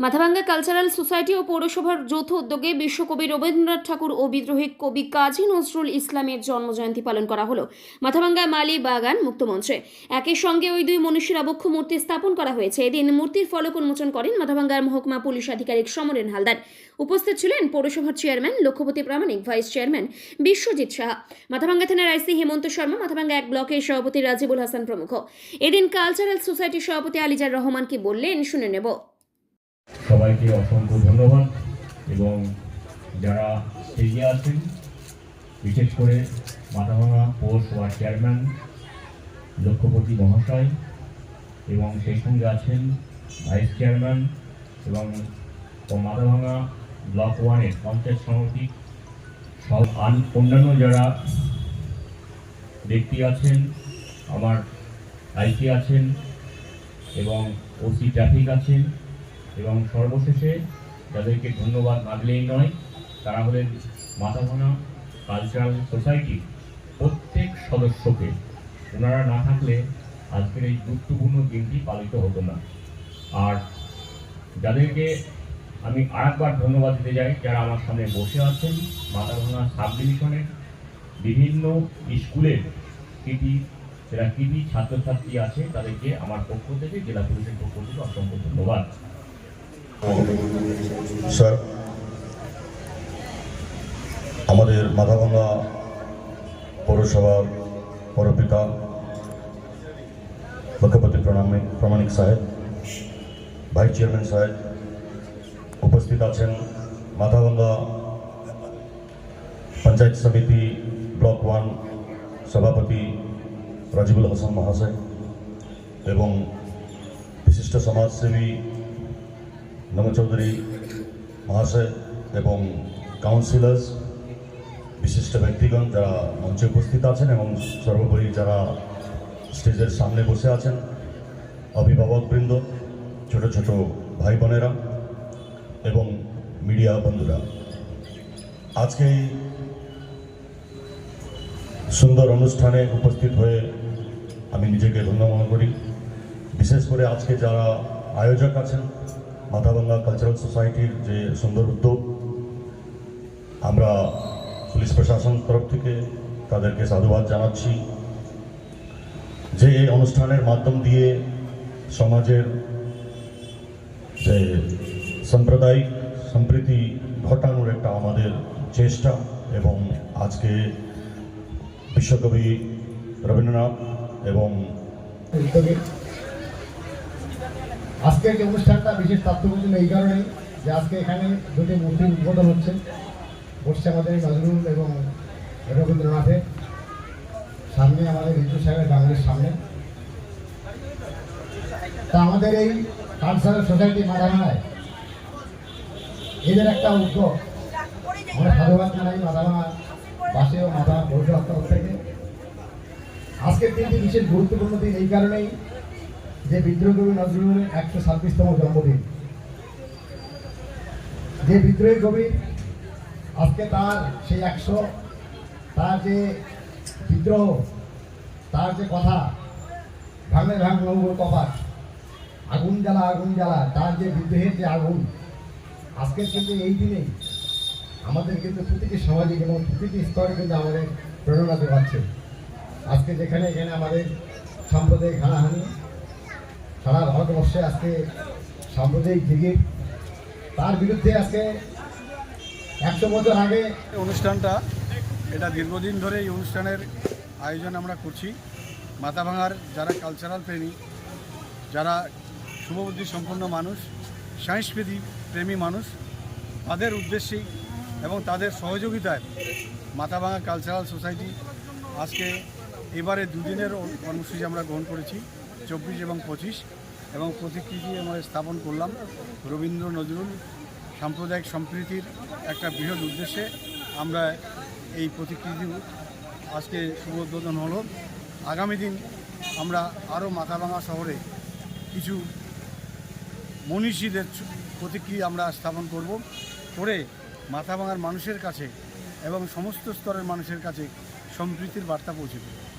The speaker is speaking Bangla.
মাথাভাঙ্গা কালচারাল সোসাইটি ও পৌরসভার যৌথ উদ্যোগে বিশ্বকবি রবীন্দ্রনাথ ঠাকুর ও বিদ্রোহী কবি কাজী নজরুল ইসলামের জন্মজয়ন্তী পালন করা হলো। মাথাভাঙ্গা মালি বাগান মুক্তমঞ্চে একই সঙ্গে ওই দুই মনীষীর আবক্ষ মূর্তি স্থাপন করা হয়েছে। এদিন মূর্তির ফলক উন্মোচন করেন মাথাভাঙ্গার মহকুমা পুলিশ আধিকারিক সমরেন হালদার। উপস্থিত ছিলেন পৌরসভার chairman Lakshyapati Pramanik, vice chairman Biswajit Saha. Mathabhanga থানার আইসি হেমন্ত শর্মা, মাথাভাঙ্গা এক ব্লকের সভাপতি রাজিবুল হাসান প্রমুখ। এদিন কালচারাল সোসাইটির সভাপতি আলিজার রহমান কি বললেন শুনে নেব। সবাইকে অসংখ্য ধন্যবাদ এবং যারা এগিয়ে আছেন, বিশেষ করে মাথাভাঙা পৌরসভার চেয়ারম্যান, লক্ষ্যপতি মহাশয় এবং সেই সঙ্গে আছেন ভাইস চেয়ারম্যান এবং মাথাভাঙা ব্লক ওয়ানের পঞ্চায়েত সমিতি সব অন্যান্য যারা ব্যক্তি আছেন, আমার আইসি আছেন এবং ওসি ট্রাফিক আছেন এবং সর্বশেষে যাদেরকে ধন্যবাদ না দিলেই নয়, তারা হলেন মাথাভাঙা কালচারাল সোসাইটি প্রত্যেক সদস্যকে। ওনারা না থাকলে আজকের এই গুরুত্বপূর্ণ দিনটি পালিত হতো না। আর যাদেরকে আমি আরেকবার ধন্যবাদ দিতে চাই, যারা আমার সামনে বসে আছেন, মাথাভাঙা সাব ডিভিশনের বিভিন্ন স্কুলের কৃতি, যারা কৃতি ছাত্রছাত্রী আছে, তাদেরকে আমার পক্ষ থেকে, জেলা পুলিশের পক্ষ থেকে অসংখ্য ধন্যবাদ। স্যার, আমাদের মাথাভাঙ্গা পৌরসভার পৌরপিতা লক্ষ্যপতি প্রণামিক প্রমাণিক সাহেব, ভাইস চেয়ারম্যান সাহেব উপস্থিত আছেন মাথাভাঙ্গা পঞ্চায়েত সমিতি ব্লক ওয়ান সভাপতি রাজিবুল হাসান মহাশয় এবং বিশিষ্ট সমাজসেবী চৌধুরী মহাশয় এবং কাউন্সিলার্স বিশিষ্ট ব্যক্তিগণ যারা মঞ্চে উপস্থিত আছেন এবং সর্বোপরি যারা স্টেজের সামনে বসে আছেন অভিভাবকবৃন্দ ছোট ছোট ভাই বোনেরা এবং মিডিয়া বন্ধুরা। আজকে এই সুন্দর অনুষ্ঠানে উপস্থিত হয়ে আমি নিজেকে ধন্য মনে করি। বিশেষ করে আজকে যারা আয়োজক আছেন মাথাভাঙ্গা কালচারাল সোসাইটির যে সুন্দর উদ্যোগ, আমরা পুলিশ প্রশাসন তরফ থেকে তাদেরকে সাধুবাদ জানাচ্ছি যে এই অনুষ্ঠানের মাধ্যম দিয়ে সমাজের যে সাম্প্রদায়িক সম্প্রীতি ঘটানোর একটা আমাদের চেষ্টা এবং আজকে বিশ্বকবি রবীন্দ্রনাথ এবং আজকের যে অনুষ্ঠানটা, বিশেষ তাৎপর্য এই কারণেই যে আজকে এখানে দুটি মূর্তির উদ্বোধন হচ্ছে। বসছে আমাদের নজরুল এবং রবীন্দ্রনাথের। সামনে আমাদের হিন্দু সাহেবের বাঙালির সামনে। তা আমাদের এই কালচারাল সোসাইটি মাদাভাঙায় এদের একটা উদ্যোগ। আমরা সাধুবাদ জানাই মাদাভাঙা বাসে ও পৌরসভার তরফ থেকে। আজকের দিনটি বিশেষ গুরুত্বপূর্ণ দিন, এই কারণেই যে বিদ্রোহ নজরুলের একশো ছাব্বিশতম জন্মদিন। যে বিদ্রোহী কবি আজকে তার সেই একশো, তার যে বিদ্রোহ, তার যে কথা, ভাঙলে ভাঙ নৌর কপাট, আগুন জ্বালা আগুন জ্বালা, তার যে বিদ্রোহের যে আগুন, আজকের কিন্তু এই দিনেই আমাদের কিন্তু প্রতিটি সামাজিক এবং প্রতিটি স্তরে কিন্তু আমাদের প্রেরণা যোগাচ্ছে। আজকে যেখানে, এখানে আমাদের সাম্প্রদায়িক হানাহানি সারা ভারতবর্ষে আজকে সাম্প্রদায়িক দিকে তার বিরুদ্ধে আজকে একশো বছর আগে অনুষ্ঠানটা, এটা দীর্ঘদিন ধরে এই অনুষ্ঠানের আয়োজন আমরা করছি। মাথাভাঙার যারা কালচারাল প্রেমী, যারা শুভবুদ্ধি সম্পন্ন মানুষ সংস্কৃতি প্রেমী মানুষ, তাদের উদ্দেশ্যেই এবং তাদের সহযোগিতায় মাথাভাঙা কালচারাল সোসাইটি আজকে এবারে দুদিনের কর্মসূচি আমরা গ্রহণ করেছি। চব্বিশ এবং পঁচিশ এবং প্রতিকৃতি আমরা স্থাপন করলাম। রবীন্দ্র নজরুল সাম্প্রদায়িক সম্প্রীতির একটা বৃহৎ উদ্দেশ্যে আমরা এই প্রতিকৃতি আজকে শুভ উদ্বোধন হলো। আগামী দিন আমরা আরও মাথাভাঙা শহরে কিছু মনীষীদের প্রতিক্রিয়া আমরা স্থাপন করব। করে মাথাভাঙার মানুষের কাছে এবং সমস্ত স্তরের মানুষের কাছে সম্প্রীতির বার্তা পৌঁছে দেব।